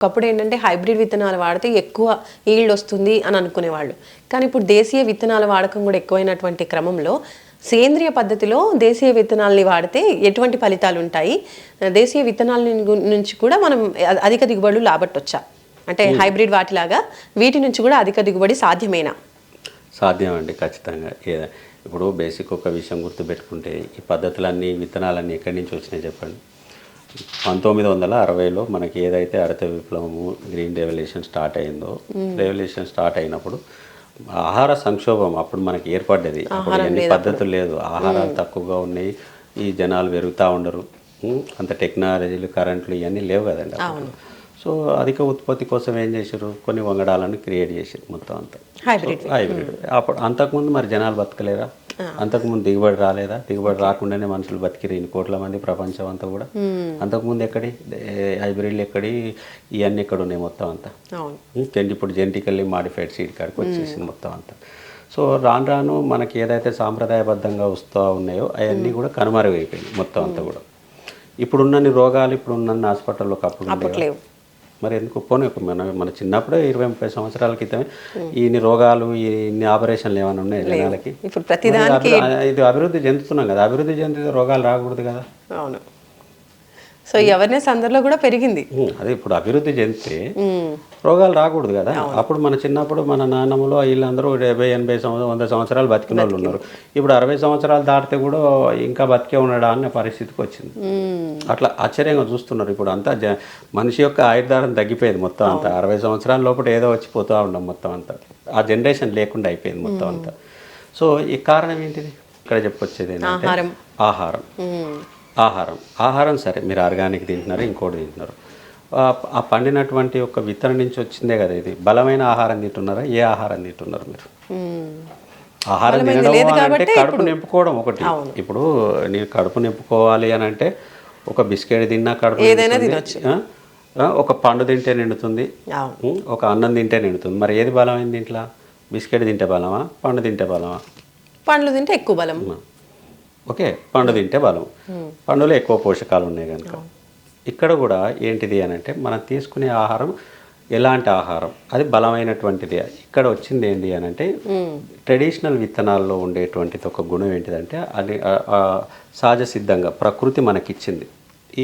ఒకప్పుడు ఏంటంటే హైబ్రిడ్ విత్తనాలు వాడితే ఎక్కువ ఈల్డ్ వస్తుంది అని అనుకునేవాళ్ళు. కానీ ఇప్పుడు దేశీయ విత్తనాల వాడకం కూడా ఎక్కువైనటువంటి క్రమంలో సేంద్రియ పద్ధతిలో దేశీయ విత్తనాలని వాడితే ఎటువంటి ఫలితాలు ఉంటాయి? దేశీయ విత్తనాల నుంచి కూడా మనం అధిక దిగుబడులు లాబట్టొచ్చా అంటే హైబ్రిడ్ వాటిలాగా వీటి నుంచి కూడా అధిక దిగుబడి సాధ్యమేనా? సాధ్యం అండి ఖచ్చితంగా ఇప్పుడు బేసిక్ ఒక విషయం గుర్తుపెట్టుకుంటే ఈ పద్ధతులన్నీ విత్తనాలన్నీ ఎక్కడి నుంచి వచ్చినాయి చెప్పండి? పంతొమ్మిది వందల అరవైలో మనకి ఏదైతే హరిత విప్లవము గ్రీన్ రెవల్యూషన్ స్టార్ట్ అయిందో రెవల్యూషన్ స్టార్ట్ అయినప్పుడు ఆహార సంక్షోభం అప్పుడు మనకి ఏర్పడ్డది. అప్పుడు ఎన్ని పద్ధతులు లేదు ఆహారాలు తక్కువగా ఉన్నాయి. ఈ జనాలు పెరుగుతూ ఉండరు. అంత టెక్నాలజీలు కరెంట్లు ఇవన్నీ లేవు కదండి. సో అధిక ఉత్పత్తి కోసం ఏం చేశారు? కొన్ని వంగడాలను క్రియేట్ చేశారు మొత్తం అంతా. హైబ్రిడ్. హైబ్రిడ్. అప్పుడు అంతకుముందు మరి జనాలు బతకలేరా? అంతకుముందు దిగుబడి రాలేదా? దిగుబడి రాకుండానే మనుషులు బతికిరు ఇన్ని కోట్ల మంది ప్రపంచం అంతా కూడా. అంతకుముందు ఎక్కడి? హైబ్రిడ్లు ఎక్కడి? ఇవన్నీ ఎక్కడ ఉన్నాయి మొత్తం అంతా? జెంటి ఇప్పుడు జెంటికల్లీ మాడిఫైడ్ సీడ్ కాడికి వచ్చేసింది మొత్తం అంతా. సో రాను రాను మనకి ఏదైతే సాంప్రదాయబద్ధంగా వస్తూ ఉన్నాయో అవన్నీ కూడా కనుమరుగైపోయినాయి మొత్తం అంతా కూడా. ఇప్పుడున్నన్ని రోగాలు ఇప్పుడున్న హాస్పిటల్లో? లేవు మరి ఎందుకు పోనీ మన మన చిన్నప్పుడే ఇరవై ముప్పై సంవత్సరాల క్రితమే ఇన్ని రోగాలు ఈ ఇన్ని ఆపరేషన్లు ఏమైనా ఉన్నాయి జనాలకి? ఇప్పుడు ప్రతిదానికి ఇది అభివృద్ధి చెందుతున్నాం కదా. అభివృద్ధి చెందితే రోగాలు రాకూడదు కదా. అవును. సో ఈ అవేర్నెస్ అందరిలో కూడా పెరిగింది. అదే ఇప్పుడు అభివృద్ధి చెందితే రోగాలు రాకూడదు కదా? అప్పుడు మన చిన్నప్పుడు మన నాన్నములో వీళ్ళందరూ డెబ్బై ఎనభై సంవత్సరం వంద సంవత్సరాలు బతికిన వాళ్ళు ఉన్నారు. ఇప్పుడు అరవై సంవత్సరాలు దాటితే కూడా ఇంకా బతికే ఉండడా అనే పరిస్థితికి వచ్చింది. అట్లా ఆశ్చర్యంగా చూస్తున్నారు ఇప్పుడు అంతా జ మనిషి యొక్క ఆయుర్దారం తగ్గిపోయింది మొత్తం అంతా. అరవై సంవత్సరాల లోపల ఏదో వచ్చిపోతూ ఉన్నాం మొత్తం అంతా. ఆ జనరేషన్ లేకుండా అయిపోయింది మొత్తం అంతా. సో ఈ కారణం ఏంటిది? ఇక్కడ చెప్పొచ్చేది ఆహారం. ఆహారం. ఆహారం. ఆహారం సరే మీరు ఆర్గానిక్ తింటున్నారు ఇంకోటి తింటున్నారు. ఆ- పండినటువంటి ఒక విత్తనం నుంచి వచ్చిందే కదా ఇది. బలమైన ఆహారం తింటున్నారా? ఏ ఆహారం తింటున్నారు మీరు. ఆహారం తినడం అంటే కడుపు నింపుకోవడం ఒకటి. ఇప్పుడు నేను కడుపు నింపుకోవాలి అని అంటే ఒక బిస్కెట్ తిన్నా కడుపు ఒక పండు తింటే నిండుతుంది? ఒక అన్నం తింటే నిండుతుంది. మరి ఏది బలమైంది ఇంట్లో బిస్కెట్ తింటే బలమా? పండు తింటే బలమా? పండ్లు తింటే ఎక్కువ బలం. ఓకే పండు తింటే బలం. పండులో ఎక్కువ పోషకాలు ఉన్నాయి కనుక ఇక్కడ కూడా ఏంటిది అని అంటే మనం తీసుకునే ఆహారం ఎలాంటి ఆహారం? అది బలమైనటువంటిది. ఇక్కడ వచ్చింది ఏంటి అని అంటే ట్రెడిషనల్ విత్తనాల్లో ఉండేటువంటిది ఒక గుణం ఏంటిదంటే అది సహజ సిద్ధంగా ప్రకృతి మనకిచ్చింది.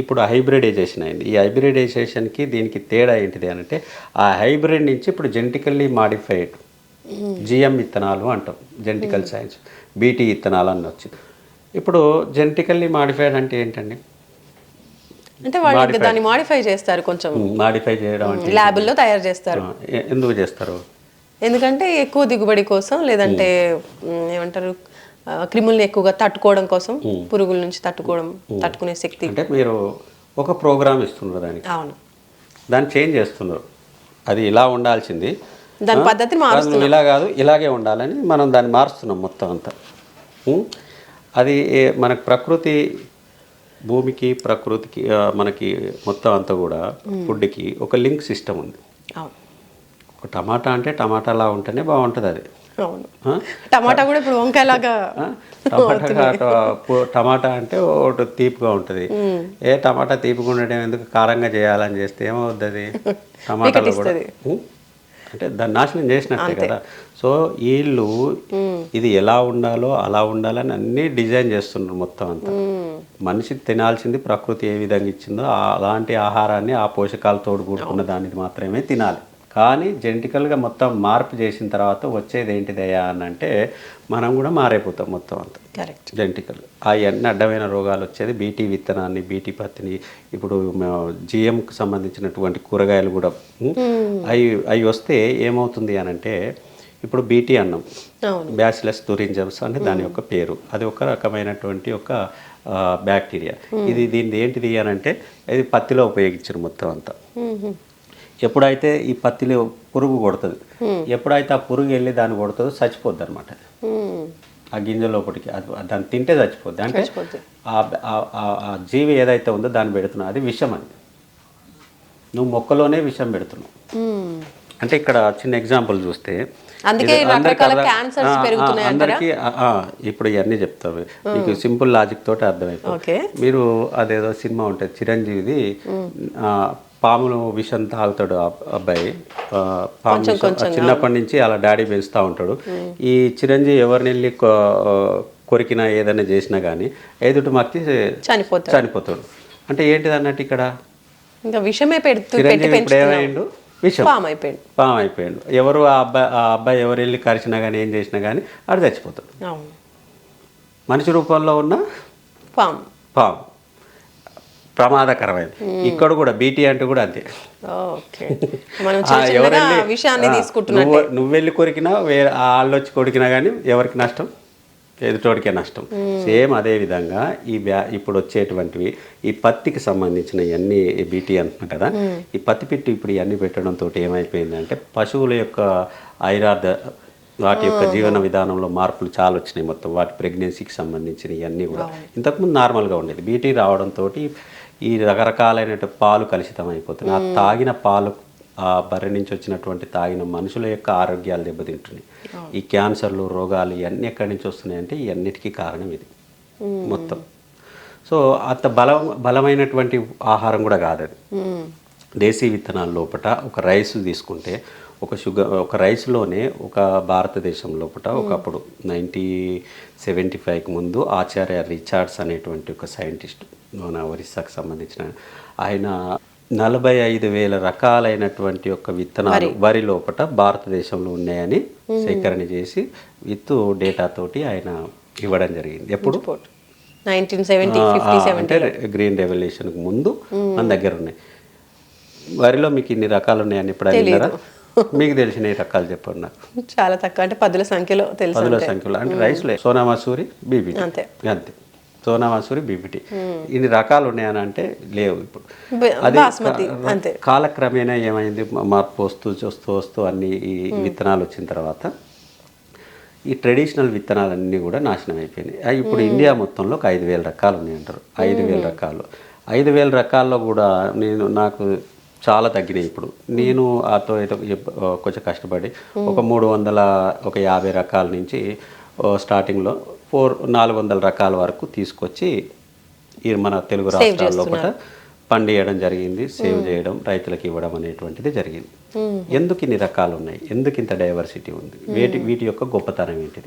ఇప్పుడు హైబ్రిడైజేషన్ అయింది. ఈ హైబ్రిడైజేషన్కి దీనికి తేడా ఏంటిది అని అంటే ఆ హైబ్రిడ్ నుంచి ఇప్పుడు జెంటికల్లీ మాడిఫైడ్ జిఎం విత్తనాలు అంటాం జెంటికల్ సైన్స్. బీటీ విత్తనాలు అని వచ్చింది ఇప్పుడు జెంటికల్లీ మాడిఫైడ్ అంటే ఏంటండి? అంటే వాళ్ళు దాన్ని మాడిఫై చేస్తారు కొంచెం. మాడిఫై చేయడం అంటే ల్యాబుల్లో తయారు చేస్తారు. ఎందుకు చేస్తారు? ఎందుకంటే ఎక్కువ దిగుబడి కోసం లేదంటే ఏమంటారు క్రిముల్ని ఎక్కువగా తట్టుకోవడం కోసం పురుగుల నుంచి తట్టుకోవడం తట్టుకునే శక్తి. అంటే మీరు ఒక ప్రోగ్రామ్ ఇస్తున్నారు దానికి. అవును. దాన్ని చేంజ్ చేస్తున్నారు. అది ఇలా ఉండాల్సింది. దాని? పద్ధతిని ఇలా కాదు ఇలాగే ఉండాలని మనం దాన్ని మారుస్తున్నాం మొత్తం అంతా? అది మనకు ప్రకృతి భూమికి ప్రకృతికి మనకి మొత్తం అంతా కూడా ఫుడ్కి ఒక లింక్ సిస్టమ్ ఉంది. ఒక టమాటా అంటే టమాటాలా ఉంటేనే బాగుంటుంది అది? టమాటా కూడా ఇప్పుడు వంకాయలాగా? టమాటా అంటే ఒకటి తీపిగా ఉంటుంది. ఏ టమాటా తీపిగా ఉండడం ఎందుకు కారంగా చేయాలని చేస్తే ఏమవుద్ది అది? టమాటాలో కూడా? అంటే దాన్ని నాశనం చేసినట్టే కదా. సో వీళ్ళు ఇది ఎలా ఉండాలో అలా ఉండాలని అన్నీ డిజైన్ చేస్తున్నారు మొత్తం అంతా. మనిషి తినాల్సింది ప్రకృతి ఏ విధంగా ఇచ్చిందో అలాంటి ఆహారాన్ని ఆ పోషకాలతో కూడుకున్న దాన్ని మాత్రమే తినాలి. కానీ జెంటికల్గా మొత్తం మార్పు చేసిన తర్వాత వచ్చేది ఏంటిదయ్యా అని అంటే మనం కూడా మారైపోతాం మొత్తం అంతా. కరెక్ట్. జెంటికల్ ఆ ఎన్ని అడ్డమైన రోగాలు వచ్చేది బీటీ విత్తనాన్ని బీటీ పత్తిని ఇప్పుడు జిఎంకి సంబంధించినటువంటి కూరగాయలు కూడా అవి అవి వస్తే ఏమవుతుంది అని అంటే ఇప్పుడు బీటీ అన్నం అవును. బ్యాసిలస్ తురింజమ్స్ అంటే దాని యొక్క పేరు. అది ఒక రకమైనటువంటి ఒక బ్యాక్టీరియా. ఇది దీనిది ఏంటిది అని అంటే ఇది పత్తిలో ఉపయోగించారు మొత్తం అంతా. ఎప్పుడైతే ఈ పత్తిలో పురుగు కొడుతుంది ఎప్పుడైతే ఆ పురుగు వెళ్ళి దాన్ని కొడుతుందో చచ్చిపోద్ది అనమాట. ఆ గింజ లోపలికి అది దాన్ని తింటే చచ్చిపోద్ది. అంటే. ఆ- జీవి ఏదైతే ఉందో దాన్ని పెడుతున్నావు అది విషం అది. నువ్వు మొక్కలోనే విషం పెడుతున్నావు. అంటే ఇక్కడ చిన్న ఎగ్జాంపుల్ చూస్తే అందరికీ ఇప్పుడు ఇవన్నీ చెప్తావు. మీకు సింపుల్ లాజిక్ తోటి అర్థమైపోతుంది. మీరు అదేదో సినిమా ఉంటుంది చిరంజీవిది ఆ, పాములు విషం తాగుతాడు ఆ అబ్బాయి. పాము చిన్నప్పటి నుంచి అలా డాడీ పెంచుతూ ఉంటాడు. ఈ చిరంజీవి ఎవరిని వెళ్ళి కొరికినా ఏదైనా చేసినా కానీ ఎదుటి మక్కి చనిపోతాడు. చనిపోతాడు. అంటే ఏంటిది అన్నట్టు ఇక్కడ? ఇంకా విషమే పెడుతూ ఏమైండు? విషం. పామ్ అయిపోయాడు పాము అయిపోయాడు ఎవరు ఆ అబ్బాయి ఆ అబ్బాయి ఎవరు వెళ్ళి కరిచినా కానీ ఏం చేసినా కానీ ఆడు చచ్చిపోతాడు. మనిషి రూపంలో ఉన్న పామ్. పాము. ప్రమాదకరమైనది ఇక్కడ కూడా బీటీ అంటే కూడా అంతే. ఎవరెళ్ళి నువ్వు నువ్వు వెళ్ళి కొరికినా వేరే వాళ్ళు వచ్చి కొరికినా కానీ ఎవరికి నష్టం? ఎదుటోడికే నష్టం. సేమ్ అదే విధంగా ఈ బ్యా ఇప్పుడు వచ్చేటువంటివి ఈ పత్తికి సంబంధించిన ఇవన్నీ బీటీ అంటున్నాం కదా ఈ పత్తి పిట్టి ఇప్పుడు ఇవన్నీ పెట్టడంతో ఏమైపోయిందంటే పశువుల యొక్క ఐరార్థ వాటి యొక్క జీవన విధానంలో మార్పులు చాలా వచ్చినాయి మొత్తం. వాటి ప్రెగ్నెన్సీకి సంబంధించిన ఇవన్నీ కూడా ఇంతకుముందు నార్మల్గా ఉండేది. బీటీ రావడంతో ఈ రకరకాలైన పాలు కలుషితం అయిపోతున్నాయి ఆ తాగిన పాలు ఆ బర్రె నుంచి వచ్చినటువంటి తాగిన మనుషుల యొక్క ఆరోగ్యాలు దెబ్బతింటున్నాయి. ఈ క్యాన్సర్లు రోగాలు ఇవన్నీ ఎక్కడి నుంచి వస్తున్నాయంటే ఇవన్నిటికీ కారణం ఇది. మొత్తం. సో అంత బలం బలమైనటువంటి ఆహారం కూడా కాదు అది. దేశీ విత్తనాల లోపట ఒక రైస్ తీసుకుంటే ఒక షుగర్ ఒక రైస్లోనే ఒక భారతదేశం లోపట ఒకప్పుడు నైంటీ సెవెంటీ ఫైవ్కి ముందు ఆచార్య రిచార్డ్స్ అనేటువంటి ఒక సైంటిస్ట్ మన ఒరిస్సాకు సంబంధించిన ఆయన నలభై ఐదు వేల రకాలైనటువంటి యొక్క విత్తనాలు వరి లోపట భారతదేశంలో ఉన్నాయని సేకరణ చేసి విత్ డేటా తోటి ఆయన ఇవ్వడం జరిగింది. ఎప్పుడు? అంటే గ్రీన్ రెవల్యూషన్కి ముందు మన దగ్గర ఉన్నాయి. వరిలో మీకు ఇన్ని రకాలు ఉన్నాయని ఇప్పుడు అడిగినారా మీకు తెలిసిన రకాలు చెప్పండి నాకు. చాలా తక్కువ. అంటే పదుల సంఖ్యలో తెలుసు పదుల సంఖ్యలో. అంటే రైస్లే సోనా మసూరి బీబీటీ అంతే. అంతే. సోనా మసూరి బీబీటీ ఇన్ని రకాలు ఉన్నాయని అంటే లేవు ఇప్పుడు. అది కాలక్రమేణా ఏమైంది? మార్పు వస్తూ వస్తూ వస్తూ అన్ని ఈ విత్తనాలు వచ్చిన తర్వాత ఈ ట్రెడిషనల్ విత్తనాలన్నీ కూడా నాశనం అయిపోయినాయి. ఇప్పుడు ఇండియా మొత్తంలో ఒక ఐదు వేల రకాలు ఉన్నాయి అంటారు ఐదు వేల రకాలు. ఐదు వేల రకాల్లో కూడా నేను నాకు చాలా తగ్గినాయి ఇప్పుడు. నేను ఆతో కొంచెం కష్టపడి ఒక మూడు వందల ఒక యాభై రకాల నుంచి స్టార్టింగ్లో ఫోర్ నాలుగు వందల రకాల వరకు తీసుకొచ్చి ఈ మన తెలుగు రాష్ట్రాల లోపల పండియడం జరిగింది. సేవ్ చేయడం రైతులకు ఇవ్వడం అనేటువంటిది జరిగింది. ఎందుకు ఇన్ని రకాలు ఉన్నాయి? ఎందుకు ఇంత డైవర్సిటీ ఉంది? వీటి వీటి యొక్క గొప్పతనం ఏంటిది?